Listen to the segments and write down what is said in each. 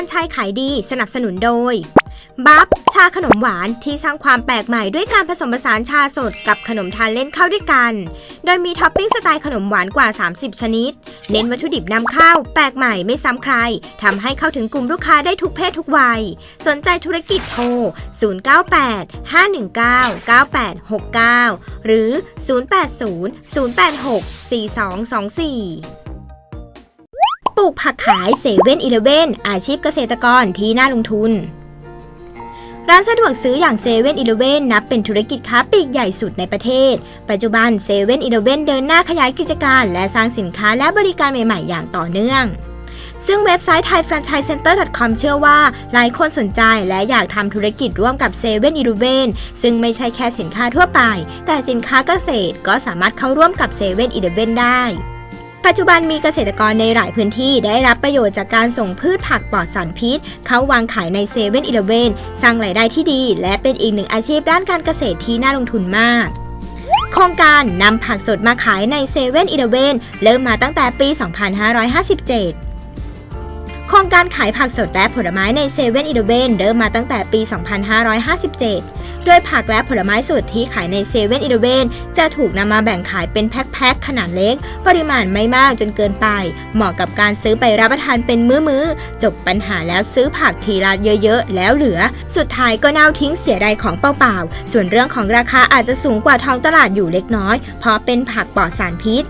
รนชส์ขายดีสนับสนุนโดย บัฟชาขนมหวานที่สร้างความแปลกใหม่ด้วยการผสมผสานชาสดกับขนมทานเล่นเข้าด้วยกัน โดยมีท็อปปิ้งสไตล์ขนมหวานกว่า 30 ชนิด เน้นวัตถุดิบนำเข้า แปลกใหม่ไม่ซ้ำใครทำให้เข้าถึงกลุ่มลูกค้าได้ทุกเพศทุกวัย สนใจธุรกิจโทร 098 519 9869 หรือ 080 086 4224ป ลูกผักขายเซเว่นอีเลเว่นอาชีพเกษตรกรที่น่าลงทุน ร้านสะดวกซื้ออย่างเซเว่นอีเลเว่นนับเป็นธุรกิจค้าปลีกใหญ่สุดในประเทศ ปัจจุบันเซเว่นอีเลเว่นเดินหน้าขยายกิจการและสร้างสินค้าและบริการใหม่ ๆ อย่างต่อเนื่องซึ่งเว็บไซต์ thaifranchisecenter.com เชื่อว่า หลายคนสนใจและอยากทำธุรกิจร่วมกับเซเว่นอีเลเว่นซึ่งไม่ใช่แค่สินค้าทั่วไป แต่สินค้าเกษตรก็สามารถเข้าร่วมกับเซเว่นอีเลเว่นได้ ปัจจุบันมีเกษตรกรในหลายพื้นที่ได้รับประโยชน์จากการส่งพืชผักปลอดสารพิษ เข้าวางขายในเซเว่นอีเลเวนสร้างรายได้ที่ดี และเป็นอีกหนึ่งอาชีพด้านการเกษตรที่น่าลงทุนมากโครงการนำผักสดมาขายในเซเว่นอีเลเวนเริ่มมาตั้งแต่ปี 2557 โครงการขายผักสดและผลไม้ในเซเว่นอีเลเว่นเริ่มมาตั้งแต่ปี 2557 โดยผักและผลไม้สดที่ขายในเซเว่นอีเลเว่นจะถูกนำมาแบ่งขายเป็นแพ็คๆขนาดเล็ก ปริมาณไม่มากจนเกินไป เหมาะกับการซื้อไปรับประทานเป็นมื้อๆ จบปัญหาแล้วซื้อผักทีละเยอะๆ แล้วเหลือ สุดท้ายก็เน่าทิ้งเสียดายของเปล่าๆ ส่วนเรื่องของราคาอาจจะสูงกว่าท้องตลาดอยู่เล็กน้อย เพราะเป็นผักปลอดสารพิษ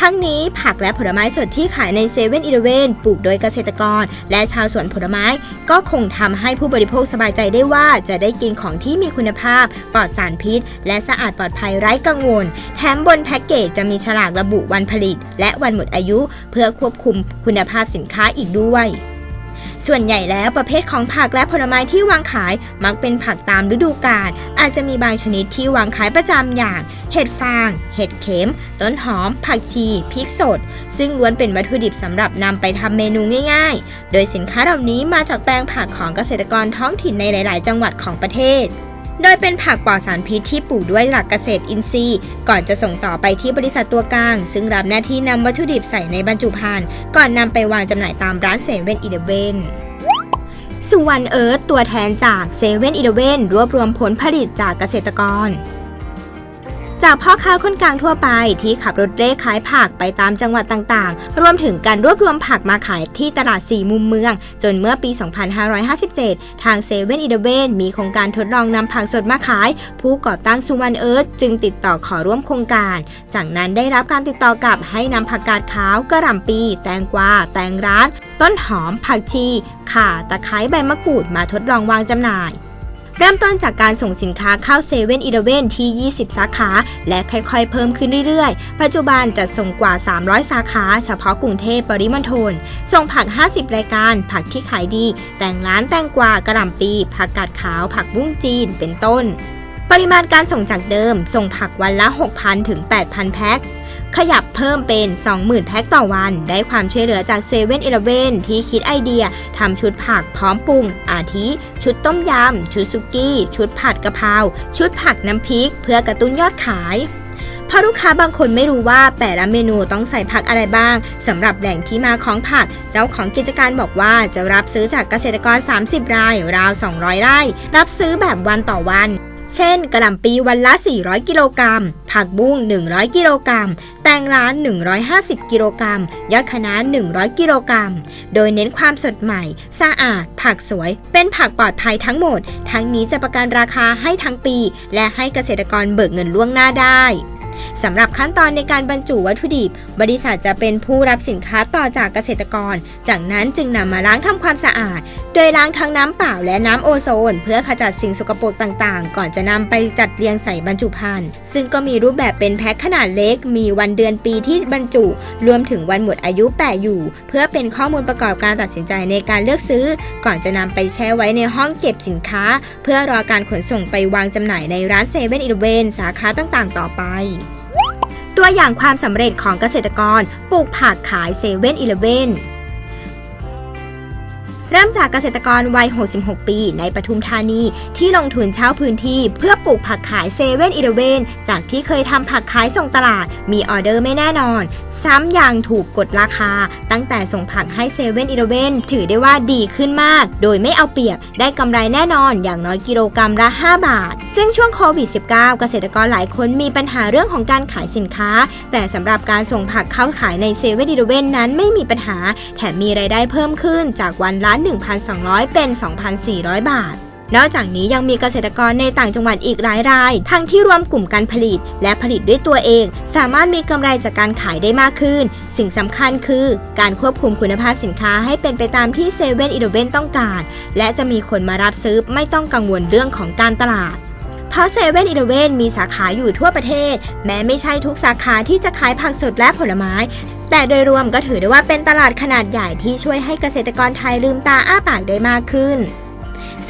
ทั้งนี้ผักและผลไม้สดที่ขายในเซเว่นอีเลเวนปลูกโดยเกษตรกร และชาวสวนผลไม้ก็คงทำให้ผู้บริโภคสบายใจได้ว่าจะได้กินของที่มีคุณภาพ ปลอดสารพิษ และสะอาดปลอดภัยไร้กังวล แถมบนแพ็กเกจจะมีฉลากระบุวันผลิต และวันหมดอายุ เพื่อควบคุมคุณภาพสินค้าอีกด้วย ส่วนใหญ่แล้วประเภทของผักและผลไม้ที่วางขายมักเป็นผักตามฤดูกาลอาจจะมีบางชนิดที่วางขายประจำอย่าง เห็ดฟาง เห็ดเข็ม ต้นหอม ผักชี พริกสด ซึ่งล้วนเป็นวัตถุดิบสำหรับนำไปทำเมนูง่าย ๆ โดยสินค้าเหล่านี้มาจากแปลงผักของเกษตรกรท้องถิ่นในหลาย ๆ จังหวัดของประเทศ โดยเป็นผักปลอดสารพิษที่ปลูกด้วยหลักเกษตรอินทรีย์ ก่อนจะส่งต่อไปที่บริษัทตัวกลาง ซึ่งรับหน้าที่นำวัตถุดิบใส่ในบรรจุภัณฑ์ก่อนนำไปวางจำหน่ายตามร้านเซเว่นอีเลเว่นสุวรรณเอิร์ธตัวแทนจากเซเว่นอีเลเว่นรวบรวมผลผลิตจากเกษตรกร จากพ่อค้าคนกลางทั่วไปที่ขับรถเร่ขายผักไปตามจังหวัดต่างๆ รวมถึงการรวบรวมผักมาขายที่ตลาดสี่มุมเมือง จนเมื่อปี 2557 ทางเซเว่นอีเลเวนมีโครงการทดลองนำผักสดมาขาย ผู้ก่อตั้งสุวรรณเอิร์ธจึงติดต่อขอร่วมโครงการ จากนั้นได้รับการติดต่อกลับให้นำผักกาดขาวกระหล่ำปี แตงกวาแตงร้าน ต้นหอม ผักชี ข่า ตะไคร้ใบมะกรูดมาทดลองวางจำหน่าย เริ่มต้นจากการส่งสินค้าเข้าเซเว่นอีเลเว่นที่ 20 สาขา และค่อยๆ เพิ่มขึ้นเรื่อยๆ ปัจจุบันจะส่งกว่า 300 สาขา เฉพาะกรุงเทพปริมณฑลส่งผัก 50 รายการ ผักที่ขายดี แต่งร้านแตงกวากระหล่ำปี ผักกาดขาว ผักบุ้งจีน เป็นต้น ปริมาณการส่งจากเดิม ส่งผักวันละ 6,000 ถึง 8,000 แพ็ค ขยับเพิ่มเป็น 20,000 แพ็คต่อวัน ได้ความช่วยเหลือจากเซเว่นอีเลเวนที่คิดไอเดียทำชุดผักพร้อมปรุง อาทิ ชุดต้มยำ ชุดสุกี้ ชุดผัดกะเพรา ชุดผักน้ำพริก เพื่อกระตุ้นยอดขายเพราะลูกค้าบางคนไม่รู้ว่าแต่ละเมนูต้องใส่ผักอะไรบ้างสำหรับแหล่งที่มาของผัก เจ้าของกิจการบอกว่าจะรับซื้อจากเกษตรกร 30 รายราว 200 ไร่ รับซื้อแบบวันต่อวัน เช่น กระหล่ำปีวันละ 400 กิโลกรัม ผักบุ้ง 100 กิโลกรัม แตงร้าน 150 กิโลกรัม ยอดคะน้า 100 กิโลกรัม โดยเน้นความสดใหม่ สะอาด ผักสวย เป็นผักปลอดภัยทั้งหมด ทั้งนี้จะประกันราคาให้ทั้งปี และให้เกษตรกรเบิกเงินล่วงหน้าได้ สำหรับขั้นตอนในการบรรจุวัตถุดิบ บริษัทจะเป็นผู้รับสินค้าต่อจากเกษตรกร จากนั้นจึงนำมาล้างทำความสะอาด โดยล้างทั้งน้ำเปล่าและน้ำโอโซน เพื่อขจัดสิ่งสกปรกต่างๆ ก่อนจะนำไปจัดเรียงใส่บรรจุภัณฑ์ซึ่งก็มีรูปแบบเป็นแพ็คขนาดเล็ก มีวันเดือนปีที่บรรจุ รวมถึงวันหมดอายุแปะอยู่ เพื่อเป็นข้อมูลประกอบการตัดสินใจในการเลือกซื้อ ก่อนจะนำไปแช่ไว้ในห้องเก็บสินค้า เพื่อรอการขนส่งไปวางจำหน่ายในร้านเซเว่นอีเลเวนสาขาต่างๆ ต่อไป ตัวอย่างความสำเร็จของเกษตรกรปลูกผักขายเซเว่นอีเลเว่น เริ่มจากเกษตรกรวัย 66 ปี ในปทุมธานีที่ลงทุนเช่าพื้นที่ เพื่อปลูกผักขายเซเว่นอีเลเวนจากที่เคยทำผักขายส่งตลาด มีออเดอร์ไม่แน่นอน ซ้ำยังถูกกดราคา ตั้งแต่ส่งผักให้เซเว่นอีเลเวนถือได้ว่าดีขึ้นมาก โดยไม่เอาเปรียบได้กำไรแน่นอนอย่างน้อยกิโลกรัมละ 5 บาท ซึ่งช่วงโควิด -19 เกษตรกรหลายคนมีปัญหาเรื่องของการขายสินค้า แต่สำหรับการส่งผักเข้าขายในเซเว่นอีเลเวนนั้นไม่มีปัญหา แถมมีรายได้เพิ่มขึ้นจากวันละ1,200 เป็น 2,400 บาท นอกจากนี้ยังมีเกษตรกรในต่างจังหวัดอีกหลายราย ทั้งที่รวมกลุ่มการผลิต และผลิตด้วยตัวเอง สามารถมีกำไรจากการขายได้มากขึ้น สิ่งสำคัญคือ การควบคุมคุณภาพสินค้าให้เป็นไปตามที่เซเว่นอีเลเวนต้องการ และจะมีคนมารับซื้อไม่ต้องกังวลเรื่องของการตลาดเพราะเซเว่นอีเลเวนมีสาขาอยู่ทั่วประเทศ แม้ไม่ใช่ทุกสาขาที่จะขายผักสดและผลไม้ แต่โดยรวมก็ถือได้ว่าเป็นตลาดขนาดใหญ่ที่ช่วยให้เกษตรกรไทยลืมตาอ้าปากได้มากขึ้น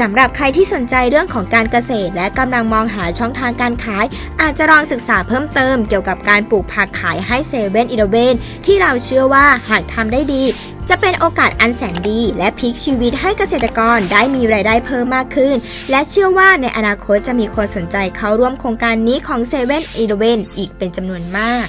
สำหรับใครที่สนใจเรื่องของการเกษตร และกำลังมองหาช่องทางการขาย อาจจะลองศึกษาเพิ่มเติมเกี่ยวกับการปลูกผักขายให้เซเว่นอีเลเวนที่เราเชื่อว่าหากทำได้ดี จะเป็นโอกาสอันแสนดี และพลิกชีวิตให้เกษตรกรได้มีรายได้เพิ่มมากขึ้น และเชื่อว่าในอนาคตจะมีคนสนใจเข้าร่วมโครงการนี้ของ7 e เ e ่ e ออีกเป็นจำนวนมาก